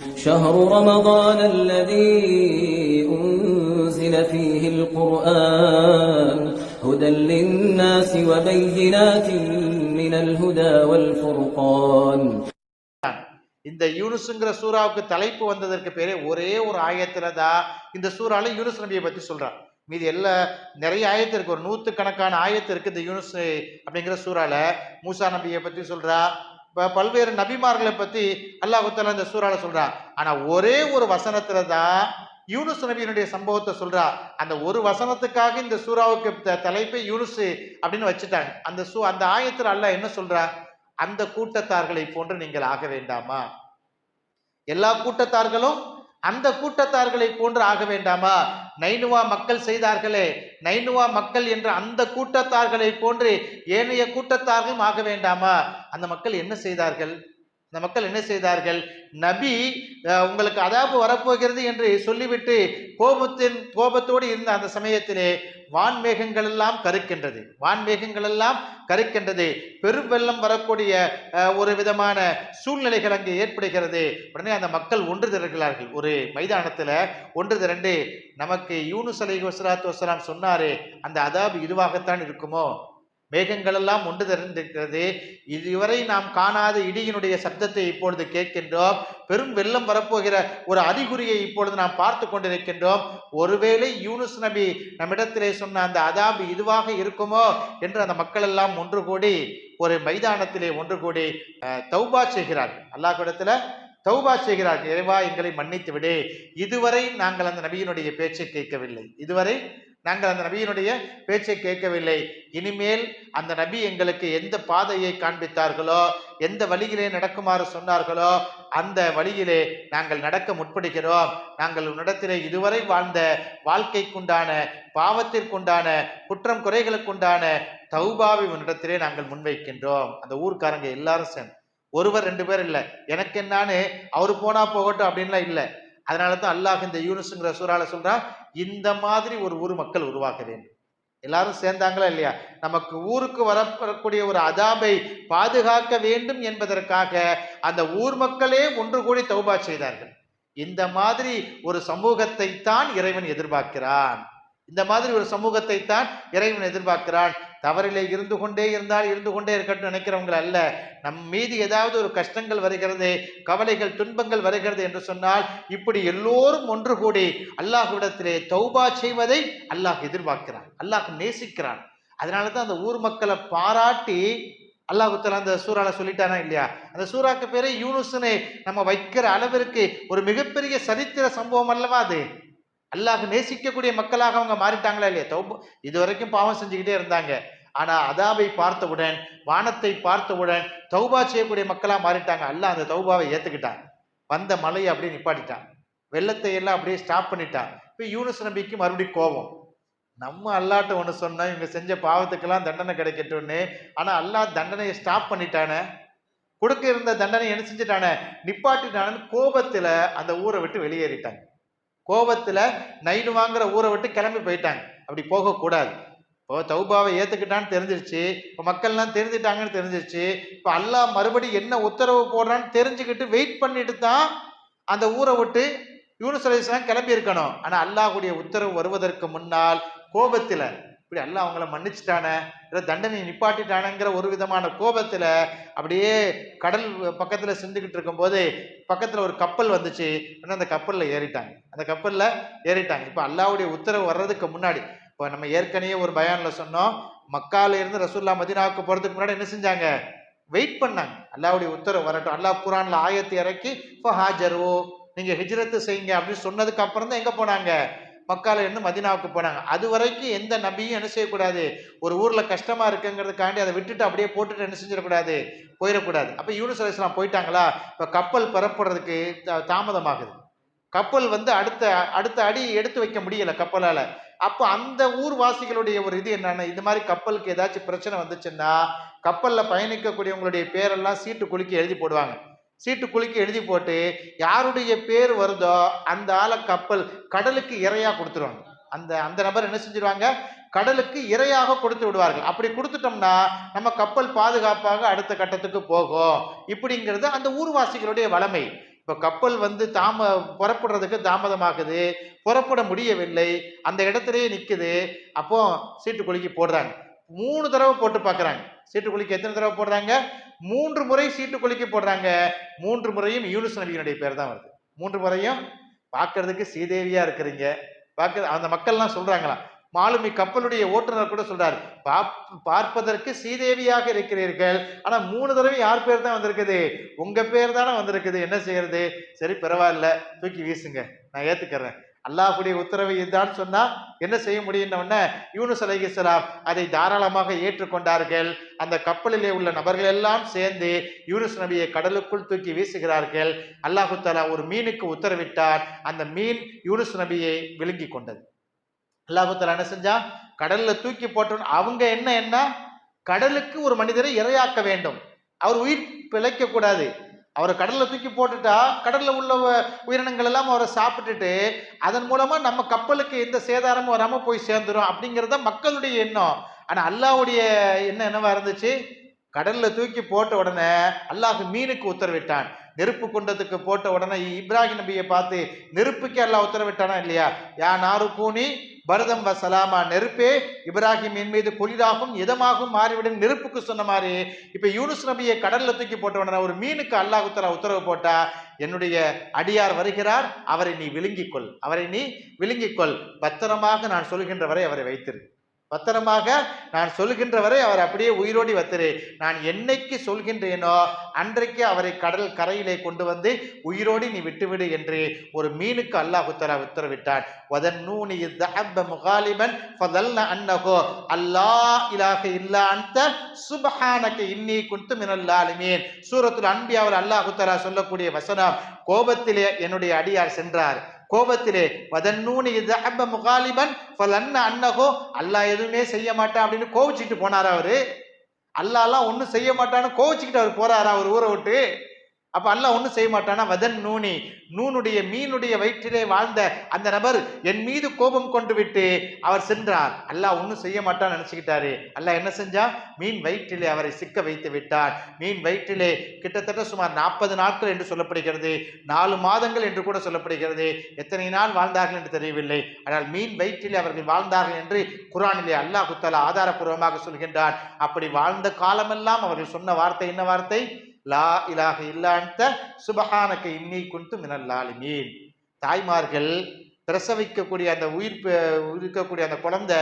شهر رمضان الذي أنزل فيه القرآن هدى للناس وبينات من الهدى والفرقان இந்த யூனுஸ்ங்கிற சூறாவுக்கு தலைப்பு வந்ததற்கு பேரே ஒரே ஒரு ஆயத்துல தான் இந்த சூறால யூனுஸ் நபியை பத்தி சொல்றான் மீதி எல்லா நிறைய ஆயத்து இருக்கு ஒரு நூத்துக்கணக்கான ஆயத்து இருக்கு இந்த யூனுஸ் அப்படிங்கிற சூறால மூசா நபியை பத்தி சொல்றா இப்போ பல்வேறு நபிமார்களை பற்றி அல்லாஹுத்தால இந்த சூறால சொல்கிறான் ஆனால் ஒரே ஒரு வசனத்தில் தான் யூனுஸ் நபியினுடைய சம்பவத்தை சொல்றா. அந்த ஒரு வசனத்துக்காக இந்த சூறாவுக்கு தலைப்பை யூனுஸ் அப்படின்னு வச்சுட்டாங்க. அந்த சூ அந்த ஆயத்தில் அல்லாஹ் என்ன சொல்றா? அந்த கூட்டத்தார்களை போன்று நீங்கள் ஆக வேண்டாமா? எல்லா கூட்டத்தார்களும் அந்த கூட்டத்தார்களை போன்று ஆக வேண்டாமா? நைனுவா மக்கள் செய்தார்களே நைனுவா மக்கள் என்ற அந்த கூட்டத்தார்களை போன்று ஏனைய கூட்டத்தார்களும் ஆக வேண்டாமா? அந்த மக்கள் என்ன செய்தார்கள்? அந்த மக்கள் என்ன செய்தார்கள்? நபி உங்களுக்கு அதாபு வரப்போகிறது என்று சொல்லிவிட்டு கோபத்தின் கோபத்தோடு இருந்த அந்த சமயத்திலே வான்மேகங்கள் எல்லாம் கருக்கின்றது. வான்மேகங்கள் எல்லாம் கருக்கின்றது. பெரும் வெள்ளம் வரக்கூடிய ஒரு விதமான சூழ்நிலைகள் அங்கே ஏற்படுகிறது. உடனே அந்த மக்கள் ஒன்று திரள்கிறார்கள். ஒரு மைதானத்தில் ஒன்று திரண்டு நமக்கு யூனுஸ் அலைஹி வஸலாத்து வசலாம் சொன்னாரே அந்த அதாபு இதுவாகத்தான் இருக்குமோ? மேகங்களெல்லாம் ஒன்று திறந்திருக்கிறது. இதுவரை நாம் காணாத இடியினுடைய சப்தத்தை இப்பொழுது கேட்கின்றோம். பெரும் வெள்ளம் வரப்போகிற ஒரு அறிகுறியை இப்பொழுது நாம் பார்த்து கொண்டிருக்கின்றோம். ஒருவேளை யூனுஸ் நபி நம்மிடத்திலே சொன்ன அந்த அதாபு இதுவாக இருக்குமோ என்று அந்த மக்கள் எல்லாம் ஒன்று கூடி ஒரு மைதானத்திலே ஒன்று கூடி அஹ், தௌபா செய்கிறார்கள். கூடத்தில் தௌபா செய்கிறார் இறைவா எங்களை மன்னித்து விடு. இதுவரை நாங்கள் அந்த நபியினுடைய பேச்சை கேட்கவில்லை. இதுவரை நாங்கள் அந்த நபியினுடைய பேச்சை கேட்கவில்லை. இனிமேல் அந்த நபி எங்களுக்கு எந்த பாதையை காண்பித்தார்களோ எந்த வழியிலே நடக்குமாறு சொன்னார்களோ அந்த வழியிலே நாங்கள் நடக்க முற்படுகிறோம். நாங்கள் உன்னிடத்திலே இதுவரை வாழ்ந்த வாழ்க்கைக்குண்டான பாவத்திற்குண்டான குற்றம் குறைகளுக்குண்டான தௌபாவை உன்னிடத்திலே நாங்கள் முன்வைக்கின்றோம். அந்த ஊர்க்காரங்க எல்லாரும் சேர்ந்து. ஒருவர் ரெண்டு பேர் இல்லை. எனக்கு என்னான்னு அவர் போனா போகட்டும் அப்படின்லாம் இல்லை. அதனால தான் அல்லாஹ் இந்த யூனுஸுங்கிற சூறால சொல்றா இந்த மாதிரி ஒரு ஊர் மக்கள் உருவாக்க வேண்டும். எல்லாரும் சேர்ந்தாங்களா இல்லையா? நமக்கு ஊருக்கு வரக்கூடிய ஒரு அதாபை பாதுகாக்க வேண்டும் என்பதற்காக அந்த ஊர் மக்களே ஒன்று கூடி தௌபா செய்தார்கள். இந்த மாதிரி ஒரு சமூகத்தை தான் இறைவன் எதிர்பார்க்கிறான். இந்த மாதிரி ஒரு சமூகத்தை தான் இறைவன் எதிர்பார்க்கிறான். தவறிலே இருந்து கொண்டே இருந்தால் இருந்து கொண்டே இருக்கட்டும் நினைக்கிறவங்க அல்ல. நம் மீது ஏதாவது ஒரு கஷ்டங்கள் வருகிறது கவலைகள் துன்பங்கள் வருகிறது என்று சொன்னால் இப்படி எல்லோரும் ஒன்று கூடி அல்லாஹ்விடத்திலே தௌபா செய்வதை அல்லாஹ் எதிர்பார்க்கிறான் அல்லாஹ் நேசிக்கிறான். அதனால தான் அந்த ஊர் மக்களை பாராட்டி அல்லாஹுத்தலா அந்த சூறால சொல்லிட்டானா இல்லையா? அந்த சூறாக்கு பேரே யூனுஸ்னு நம்ம வைக்கிற அளவிற்கு ஒரு மிகப்பெரிய சரித்திர சம்பவம் அல்லவா அது? அல்லாஹ் நேசிக்கக்கூடிய மக்களாக அவங்க மாறிட்டாங்களா இல்லையா? தௌபா இது வரைக்கும் பாவம் செஞ்சுக்கிட்டே இருந்தாங்க. ஆனால் அதாவை பார்த்தவுடன் வானத்தை பார்த்தவுடன் தௌபா செய்யக்கூடிய மக்களாக மாறிட்டாங்க. அல்லாஹ் அந்த தௌபாவை ஏற்றுக்கிட்டான் வந்த மலையை அப்படியே நிப்பாட்டிட்டான். வெள்ளத்தை எல்லாம் அப்படியே ஸ்டாப் பண்ணிட்டான். இப்போ யூனுஸ் நம்பிக்கு மறுபடியும் கோபம். நம்ம அல்லாட்ட ஒன்று சொன்னோம் இவங்க செஞ்ச பாவத்துக்கெல்லாம் தண்டனை கிடைக்கட்டும்னு. ஆனால் அல்லாஹ் தண்டனையை ஸ்டாப் பண்ணிட்டானே. கொடுக்க இருந்த தண்டனை என்ன செஞ்சுட்டானே? நிப்பாட்டிட்டானு கோபத்தில் அந்த ஊரை விட்டு வெளியேறிட்டாங்க. கோபத்தில் நைனு வாங்குற ஊரை விட்டு கிளம்பி போயிட்டாங்க. அப்படி போகக்கூடாது. இப்போ தௌபாவை ஏற்றுக்கிட்டான்னு தெரிஞ்சிருச்சு. இப்போ மக்கள்லாம் தெரிஞ்சுட்டாங்கன்னு தெரிஞ்சிருச்சு. இப்போ அல்லா மறுபடியும் என்ன உத்தரவு போடுறான்னு தெரிஞ்சுக்கிட்டு வெயிட் பண்ணிட்டு தான் அந்த ஊரை விட்டு யூனுஸ் அலைஹிஸ்ஸலாம் கிளம்பி இருக்கணும் ஆனால் அல்லாஹுடைய உத்தரவு வருவதற்கு முன்னால் கோபத்தில் இப்படி எல்லாம் அவங்கள மன்னிச்சிட்டானே இல்லை தண்டனை நிப்பாட்டிட்டானேங்கிற ஒரு விதமான கோபத்தில் அப்படியே கடல் பக்கத்தில் செஞ்சுக்கிட்டு இருக்கும்போது பக்கத்தில் ஒரு கப்பல் வந்துச்சு. உடனே அந்த கப்பலில் ஏறிட்டாங்க. அந்த கப்பலில் ஏறிட்டாங்க. இப்போ அல்லாவுடைய உத்தரவு வர்றதுக்கு முன்னாடி இப்போ நம்ம ஏற்கனவே ஒரு பயானில் சொன்னோம் மக்கால இருந்து ரசூல்லா மதினாவுக்கு போகிறதுக்கு முன்னாடி என்ன செஞ்சாங்க? வெயிட் பண்ணாங்க. அல்லாவுடைய உத்தரவு வரட்டும். அல்லாஹ் குரானில் ஆயத்தை இறக்கி இப்போ ஹாஜரோ நீங்கள் ஹிஜ்ரத்து செய்யுங்க அப்படின்னு சொன்னதுக்கு அப்புறம் தான் எங்கே போனாங்க? மக்கால இருந்து மதினாவுக்கு போனாங்க. அது வரைக்கும் எந்த நபியும் என்ன செய்யக்கூடாது? ஒரு ஊரில் கஷ்டமா இருக்குங்கிறதுக்காண்டி அதை விட்டுட்டு அப்படியே போட்டுட்டு என்ன செஞ்சிடக்கூடாது? போயிடக்கூடாது. அப்போ யூனிஸ் அலிஸ்லாம் போயிட்டாங்களா? இப்போ கப்பல் பெறப்படுறதுக்கு தா- தாமதமாகுது. கப்பல் வந்து அடுத்த அடுத்த அடி எடுத்து வைக்க முடியல கப்பலால். அப்போ அந்த ஊர்வாசிகளுடைய ஒரு இது என்னென்னா இந்த மாதிரி கப்பலுக்கு ஏதாச்சும் பிரச்சனை வந்துச்சுன்னா கப்பலில் பயணிக்கக்கூடியவங்களுடைய பேரெல்லாம் சீட்டு குலுக்கி எழுதி போடுவாங்க. சீட்டு குலுக்கி எழுதி போட்டு யாருடைய பேர் வருதோ அந்த ஆளை கப்பல் கடலுக்கு இறையாக கொடுத்துருவாங்க அந்த அந்த நபர் என்ன செஞ்சிருவாங்க? கடலுக்கு இரையாக கொடுத்து விடுவார்கள். அப்படி கொடுத்துட்டோம்னா நம்ம கப்பல் பாதுகாப்பாக அடுத்த கட்டத்துக்கு போகும். இப்படிங்கிறது அந்த ஊர்வாசிகளுடைய வளமை. இப்போ கப்பல் வந்து தாம புறப்படுறதுக்கு தாமதமாகுது. புறப்பட முடியவில்லை. அந்த இடத்துலயே நிற்குது அப்போ சீட்டு குலுக்கி போடுறாங்க. மூணு தடவை போட்டு பார்க்குறாங்க. சீட்டு குலுக்கி எத்தனை தடவை போடுறாங்க? மூன்று முறை சீட்டு குலுக்கி போடுறாங்க. மூன்று முறையும் யூனுஸ் நபியினுடைய பேர் தான் வருது. மூன்று முறையும் பார்க்கறதுக்கு சீதேவியா இருக்கிறீங்க. பார்க்க அந்த மக்கள்லாம் சொல்றாங்களாம். மாலுமி கப்பலுடைய ஓட்டுநர் கூட சொல்றாரு. பார்ப்பதற்கு சீதேவியாக இருக்கிறீர்கள். ஆனா மூணு தடவை யார் பேர் தான் வந்திருக்குது? உங்க பேர் தானே வந்திருக்குது. என்ன செய்யறது? சரி பரவாயில்ல. தூக்கி வீசுங்க. நான் ஏத்துக்கிறேன். அல்லாஹுடைய உத்தரவு இதுதான் சொன்னா என்ன செய்ய முடியும்னு உடனே யூனுஸ் அலைஹிஸ்ஸலாம் அதை தாராளமாக ஏற்றுக்கொண்டார்கள். அந்த கப்பலிலே உள்ள நபர்கள் எல்லாம் சேர்ந்து யூனுஸ் நபியை கடலுக்குள் தூக்கி வீசுகிறார்கள். அல்லாஹு தாலா ஒரு மீனுக்கு உத்தரவிட்டார். அந்த மீன் யூனுஸ் நபியை விழுங்கி கொண்டது. அல்லாஹு தாலா என்ன செஞ்சா கடல்ல தூக்கி போட்டோன்னு அவங்க என்ன என்ன? கடலுக்கு ஒரு மனிதரை இரையாக்க வேண்டும். அவர் உயிர் பிழைக்க கூடாது. அவரை கடலில் தூக்கி போட்டுட்டா கடலில் உள்ள உயிரினங்கள் எல்லாம் அவரை சாப்பிட்டுட்டு அதன் மூலமாக நம்ம கப்பலுக்கு எந்த சேதாரமும் வராமல் போய் சேர்ந்துரும் அப்படிங்கிறது தான் மக்களுடைய எண்ணம். ஆனால் அல்லாவுடைய எண்ணம் என்னவா இருந்துச்சு? கடலில் தூக்கி போட்ட உடனே அல்லாஹ் மீனுக்கு உத்தரவிட்டான். நெருப்பு குண்டத்துக்கு போட்ட உடனே இப்ராஹிம் நபியை பார்த்து நெருப்புக்கே அல்லாஹ் உத்தரவிட்டானா இல்லையா? யா நாரு கூனி பரதம் வசலாமா நெருப்பே இப்ராஹிம் என் மீது குளிராகும் இதமாகும் மாறிவிடும் நெருப்புக்கு சொன்ன மாதிரி இப்போ யூனுஸ் நபியை கடலில் தூக்கி போட்ட உடனே ஒரு மீனுக்கு அல்லாஹ் தஆலா உத்தரவு போட்டா என்னுடைய அடியார் வருகிறார் அவரை நீ விழுங்கிக் கொள் அவரை நீ விழுங்கிக் கொள் பத்திரமாக நான் சொல்கின்ற வரை அவரை வைத்திரு. பத்திரமாக நான் சொல்கின்ற வரை அவர் அப்படியே உயிரோடி வத்திரு. நான் என்னைக்கு சொல்கின்றேனோ அன்றைக்கு அவரை கடல் கரையிலே கொண்டு வந்து உயிரோடி நீ விட்டுவிடு என்று ஒரு மீனுக்கு அல்லாஹ் உத்தரா உத்தரவிட்டான். வதன் நூனி தஹப்ப முகாலிபன் ஃபதல்ல அன்னகோ அல்லாஹ் இலாக இல்லா அந்த சுபஹானக இன்னி குந்து மினல்லாலுமீன் அன்பி அவர் அல்லாஹ் உத்தரா சொல்லக்கூடிய வசனம் கோபத்திலே என்னுடைய அடியார் சென்றார். கோபத்திலே வதன்னூனி இது அஹப்ப முகாலிபன் ஃபலன்ன அன்னகோ அல்லாஹ் எதுவுமே செய்ய மாட்டான் அப்படின்னு கோவிச்சுட்டு போனாரா அவரு. அல்லாலாம் ஒன்றும் செய்ய மாட்டான்னு கோவிச்சுக்கிட்டு அவர் போறாரா அவர் ஊரை விட்டு. அப்ப அல்ல ஒன்றும் செய்ய மாட்டானா? வதன் நூனி. நூனுடைய மீனுடைய வயிற்றிலே வாழ்ந்த அந்த நபர் என் மீது கோபம் கொண்டு விட்டு அவர் சென்றார். அல்லாஹ் ஒன்றும் செய்ய மாட்டான்னு நினைச்சுக்கிட்டாரு. அல்லாஹ் என்ன செஞ்சா? மீன் வயிற்றிலே அவரை சிக்க வைத்து விட்டார். மீன் வயிற்றிலே கிட்டத்தட்ட சுமார் நாற்பது நாட்கள் என்று சொல்லப்படுகிறது. நாலு மாதங்கள் என்று கூட சொல்லப்படுகிறது. எத்தனை நாள் வாழ்ந்தார்கள் என்று தெரியவில்லை. ஆனால் மீன் வயிற்றிலே அவர்கள் வாழ்ந்தார்கள் என்று குரானிலே அல்லாஹ் குத்தாலா ஆதாரப்பூர்வமாக சொல்கின்றான். அப்படி வாழ்ந்த காலமெல்லாம் அவர்கள் சொன்ன வார்த்தை என்ன வார்த்தை? லா இலாக இல்லான்த சுபஹானக இன்னி குன்து மினல்லாலிமீன் தாய்மார்கள் பிரசவிக்கக்கூடிய அந்த உயிர் இருக்கக்கூடிய அந்த குழந்தை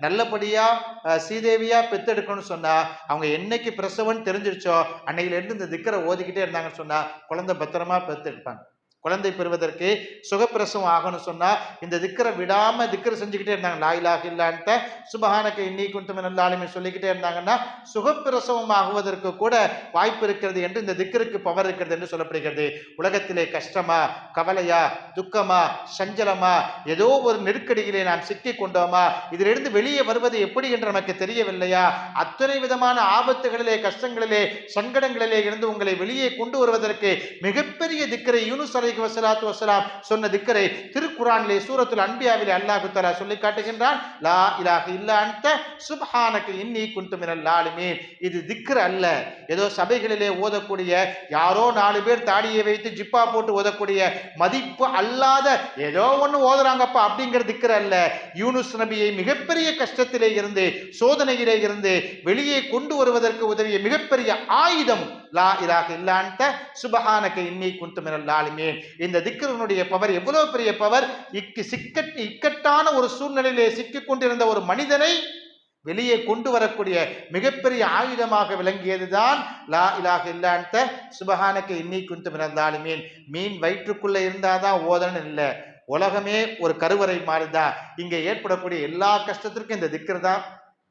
நல்லபடியா ஸ்ரீதேவியாக சீதேவியா பெத்தெடுக்கணும்னு சொன்னா அவங்க என்னைக்கு பிரசவம்னு தெரிஞ்சிருச்சோ அன்னையில இருந்து இந்த திக்கரை ஓதிக்கிட்டே இருந்தாங்கன்னு சொன்னா குழந்தை பத்திரமா பெத்தெடுப்பாங்க. குழந்தை பெறுவதற்கு சுகப்பிரசவம் ஆகணும்னு சொன்னா இந்த திக்கரை விடாம திக்கரை செஞ்சுக்கிட்டே இருந்தாங்க. லாயிலாக இல்லான்ட்ட சுபஹானக்க இன்னி குந்தும் நல்லாலுமே சொல்லிக்கிட்டே இருந்தாங்கன்னா சுகப்பிரசவம் ஆகுவதற்கு கூட வாய்ப்பு இருக்கிறது என்று இந்த திக்கருக்கு பவர் இருக்கிறது என்று சொல்லப்படுகிறது. உலகத்திலே கஷ்டமா கவலையா துக்கமா சஞ்சலமா ஏதோ ஒரு நெருக்கடியிலே நாம் சிக்கி கொண்டோமா இதிலிருந்து வெளியே வருவது எப்படி என்று நமக்கு தெரியவில்லையா? அத்தனை விதமான ஆபத்துகளிலே கஷ்டங்களிலே சங்கடங்களிலே இருந்து உங்களை வெளியே கொண்டு வருவதற்கு மிகப்பெரிய திக்கரை யூனுஸ் அலைஹி வசலாத்து வசலாம் சொன்ன திக்கரை திருக்குறானிலே சூரத்துல் அன்பியாவிலே அல்லாஹு தஆலா சொல்லி காட்டுகின்றான் லா இலாக இல்லா அன்த சுப்ஹானக இன்னி குன்து மினல் லாலிமீன். இது திக்கர் அல்ல. ஏதோ சபைகளிலே ஓதக்கூடிய யாரோ நாலு பேர் தாடியை வைத்து ஜிப்பா போட்டு ஓதக்கூடிய மதிப்பு அல்லாத ஏதோ ஒன்று ஓதுறாங்கப்பா அப்படிங்கிற திக்கர் அல்ல. யூனுஸ் நபியை மிகப்பெரிய கஷ்டத்திலே இருந்து சோதனையிலே இருந்து வெளியே கொண்டு வருவதற்கு உதவிய மிகப்பெரிய ஆயுதம் லா இலாக இல்லான்ட்ட சுபஹானக இன்னி குன்து மினல் இந்த திக்ருனுடைய பவர் எவ்வளவு பெரிய பவர்? இக்கு சிக்கட் இக்கட்டான ஒரு சூழ்நிலையிலே சிக்கிக் கொண்டிருந்த ஒரு மனிதனை வெளியே கொண்டு வரக்கூடிய மிகப்பெரிய ஆயுதமாக விளங்கியதுதான் லா இலாக இல்லான்ட்ட சுபஹானக இன்னி குன்து மினல் மீன் வயிற்றுக்குள்ளே இருந்தாதான் ஓதன்னு இல்லை. உலகமே ஒரு கருவறை மாதிரிதான் இங்கே ஏற்படக்கூடிய எல்லா கஷ்டத்திற்கும் இந்த திக்ர் தான்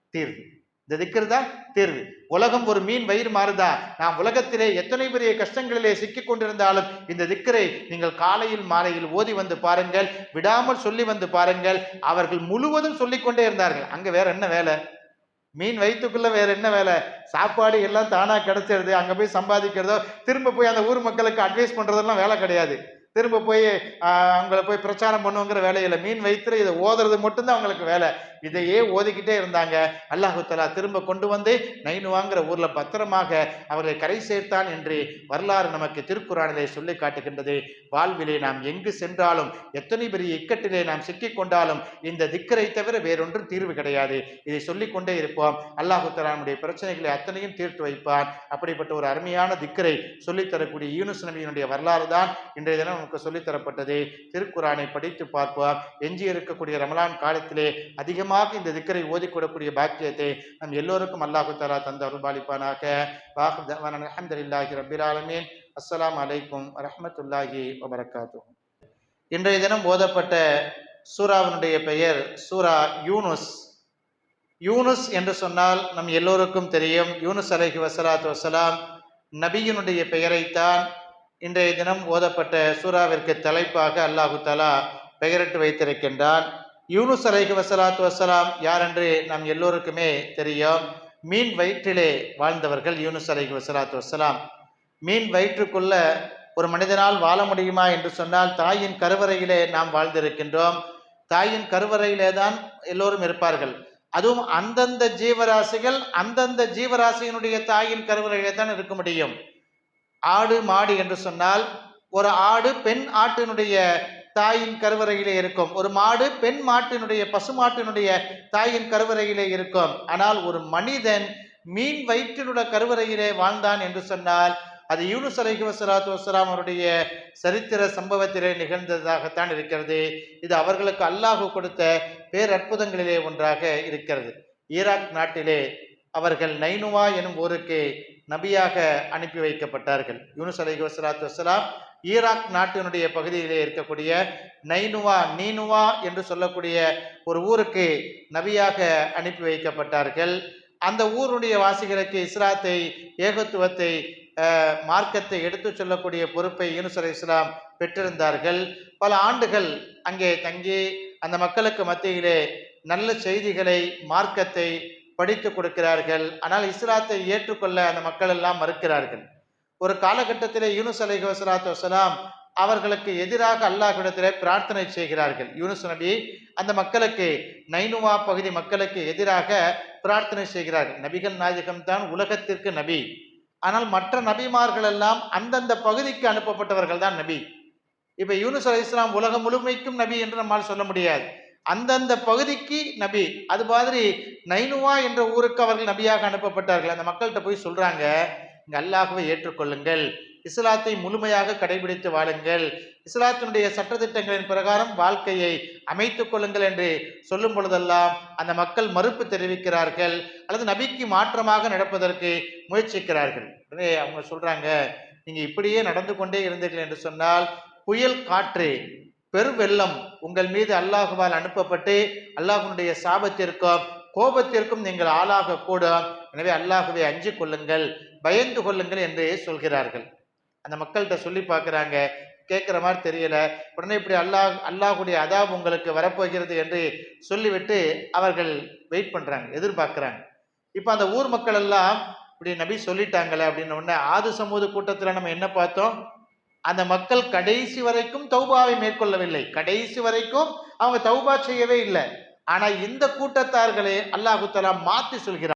தீர்வு. இந்த திக்கர் தான் தேர்வு. உலகம் ஒரு மீன் வயிறு மாறுதா? நாம் உலகத்திலே எத்தனை பெரிய கஷ்டங்களிலே சிக்கிக் கொண்டிருந்தாலும் இந்த திக்கரை நீங்கள் காலையில் மாலையில் ஓதி வந்து பாருங்கள். விடாமல் சொல்லி வந்து பாருங்கள். அவர்கள் முழுவதும் சொல்லிக்கொண்டே இருந்தார்கள். அங்கே வேற என்ன வேலை? மீன் வயிற்றுக்குள்ள வேற என்ன வேலை? சாப்பாடு எல்லாம் தானாக கிடைச்சிருது. அங்கே போய் சம்பாதிக்கிறதோ திரும்ப போய் அந்த ஊர் மக்களுக்கு அட்வைஸ் பண்ணுறதெல்லாம் வேலை கிடையாது. திரும்ப போய் ஆஹ், அவங்கள போய் பிரச்சாரம் பண்ணுங்கிற வேலையில மீன் வைத்து இதை ஓதுறது மட்டும்தான் அவங்களுக்கு வேலை. இதையே ஓதிக்கிட்டே இருந்தாங்க. அல்லாஹு தலா திரும்ப கொண்டு வந்து நைனுவாங்கிற ஊர்ல பத்திரமாக அவர்களை கரை சேர்த்தான் என்று வரலாறு நமக்கு திருக்குறானிலே சொல்லி காட்டுகின்றது. வாழ்விலே நாம் எங்கு சென்றாலும் எத்தனை பெரிய இக்கட்டிலே நாம் சிக்கிக் கொண்டாலும் இந்த திக்கரை தவிர வேறொன்றும் தீர்வு கிடையாது. இதை சொல்லிக்கொண்டே இருப்போம். அல்லாஹு தலா பிரச்சனைகளை அத்தனையும் தீர்த்து வைப்பான். அப்படிப்பட்ட ஒரு அருமையான திக்கரை சொல்லித் தரக்கூடிய யூனுஸ் நபியினுடைய வரலாறு தான் இன்றைய தினம் நமக்கு சொல்லித்தரப்பட்டது திருக்குறானை படித்து பார்ப்போம். எஞ்சி இருக்கக்கூடிய ரமலான் காலத்திலே அதிகமாக இந்த திக்கரை ஓதிக்கூடக்கூடிய பாக்கியத்தை நம் எல்லோருக்கும் அல்லாஹு தலா தந்த அருள்பாலிப்பானாக. வாஹு அஹமதுல்லாஹி ரபில் ஆலமீன். அஸ்லாம் அலைக்கும் வரஹ்மத்துல்லாஹி வபரகாத்தும் இன்றைய தினம் ஓதப்பட்ட சூராவினுடைய பெயர் சூரா யூனுஸ். யூனுஸ் என்று சொன்னால் நம் எல்லோருக்கும் தெரியும். யூனுஸ் அலஹி வசலாத் வசலாம் நபியினுடைய பெயரைத்தான் இன்றைய தினம் ஓதப்பட்ட சூறாவிற்கு தலைப்பாக அல்லாஹு தலா பெயரிட்டு வைத்திருக்கின்றான். யூனுஸ் அலைஹி வசலாத்து வசலாம் யார் என்று நம் எல்லோருக்குமே தெரியும். மீன் வயிற்றிலே வாழ்ந்தவர்கள் யூனுஸ் அலைஹி வசலாத்து வசலாம் மீன் வயிற்றுக்குள்ள ஒரு மனிதனால் வாழ முடியுமா என்று சொன்னால் தாயின் கருவறையிலே நாம் வாழ்ந்திருக்கின்றோம். தாயின் கருவறையிலே தான் எல்லோரும் இருப்பார்கள். அதுவும் அந்தந்த ஜீவராசிகள் அந்தந்த ஜீவராசியினுடைய தாயின் கருவறையிலே தான் இருக்க முடியும். ஆடு மாடு என்று சொன்னால் ஒரு ஆடு பெண் ஆட்டினுடைய தாயின் கருவறையிலே இருக்கும். ஒரு மாடு பெண் மாட்டினுடைய பசுமாட்டினுடைய தாயின் கருவறையிலே இருக்கும். ஆனால் ஒரு மனிதன் மீன் வயிற்றினுடைய கருவறையிலே வாழ்ந்தான் என்று சொன்னால் அது யூனுஸ் அலைஹி வசலாத்து வசலாம் அவருடைய சரித்திர சம்பவத்திலே நிகழ்ந்ததாகத்தான் இருக்கிறது. இது அவர்களுக்கு அல்லாஹு கொடுத்த பேரற்புதங்களிலே ஒன்றாக இருக்கிறது. ஈராக் நாட்டிலே அவர்கள் நைனுவா எனும் ஊருக்கு நபியாக அனுப்பி வைக்கப்பட்டார்கள். யூனுஸ் அலைஹி வசலாத்து வசலாம் ஈராக் நாட்டினுடைய பகுதியிலே இருக்கக்கூடிய நைனுவா நீனுவா என்று சொல்லக்கூடிய ஒரு ஊருக்கு நபியாக அனுப்பி வைக்கப்பட்டார்கள். அந்த ஊருடைய வாசிகளுக்கு இஸ்லாத்தை ஏகத்துவத்தை மார்க்கத்தை எடுத்துச் சொல்லக்கூடிய பொறுப்பை யூனுஸ் அலி இஸ்லாம் பெற்றிருந்தார்கள். பல ஆண்டுகள் அங்கே தங்கி அந்த மக்களுக்கு மத்தியிலே நல்ல செய்திகளை மார்க்கத்தை படித்து கொடுக்கிறார்கள். ஆனால் இஸ்லாத்தை ஏற்றுக்கொள்ள அந்த மக்கள் எல்லாம் மறுக்கிறார்கள். ஒரு காலகட்டத்திலே யூனுஸ் அலி வஸலாத்து வசலாம் அவர்களுக்கு எதிராக அல்லாஹ்விடத்திலே பிரார்த்தனை செய்கிறார்கள். யூனுஸ் நபி அந்த மக்களுக்கு நைனுவா பகுதி மக்களுக்கு எதிராக பிரார்த்தனை செய்கிறார்கள் நபிகள் நாயகம் தான் உலகத்திற்கு நபி. ஆனால் மற்ற நபிமார்கள் எல்லாம் அந்தந்த பகுதிக்கு அனுப்பப்பட்டவர்கள் தான் நபி. இப்போ யூனுஸ் அலி இஸ்லாம் உலகம் முழுமைக்கும் நபி என்று நம்மால் சொல்ல முடியாது. அந்தந்த பகுதிக்கு நபி. அது மாதிரி நைனுவா என்ற ஊருக்கு அவர்கள் நபியாக அனுப்பப்பட்டார்கள். அந்த மக்கள்கிட்ட போய் சொல்கிறாங்க இங்கே அல்லாஹ்வை ஏற்றுக்கொள்ளுங்கள். இஸ்லாத்தை முழுமையாக கடைபிடித்து வாழுங்கள். இஸ்லாத்தினுடைய சட்டதிட்டங்களின் பிரகாரம் வாழ்க்கையை அமைத்துக் கொள்ளுங்கள் என்று சொல்லும் பொழுதெல்லாம் அந்த மக்கள் மறுப்பு தெரிவிக்கிறார்கள். அல்லது நபிக்கு மாற்றமாக நடப்பதற்கு முயற்சிக்கிறார்கள். உடனே அவங்க சொல்றாங்க நீங்க இப்படியே நடந்து கொண்டே இருந்தீர்கள் என்று சொன்னால் புயல் காற்று பெருவெள்ளம் உங்கள் மீது அல்லாஹுவால் அனுப்பப்பட்டு அல்லாஹுனுடைய சாபத்திற்கும் கோபத்திற்கும் நீங்கள் ஆளாக கூடும். எனவே அல்லாஹுவை அஞ்சு கொள்ளுங்கள் பயந்து கொள்ளுங்கள் என்று சொல்கிறார்கள். அந்த மக்கள்கிட்ட சொல்லி பார்க்குறாங்க கேட்குற மாதிரி தெரியல. உடனே இப்படி அல்லாஹ் அல்லாஹுடைய அதாப் உங்களுக்கு வரப்போகிறது என்று சொல்லிவிட்டு அவர்கள் வெயிட் பண்ணுறாங்க எதிர்பார்க்குறாங்க. இப்போ அந்த ஊர் மக்கள் எல்லாம் இப்படி நபி சொல்லிட்டாங்களே அப்படின்னு உடனே ஆது சமூக கூட்டத்தில் நம்ம என்ன பார்த்தோம்? அந்த மக்கள் கடைசி வரைக்கும் தௌபாவை மேற்கொள்ளவில்லை. கடைசி வரைக்கும் அவங்க தௌபா செய்யவே இல்லை. ஆனால் இந்த கூட்டத்தார்களே அல்லாஹுத்தலா மாற்றி சொல்கிறார்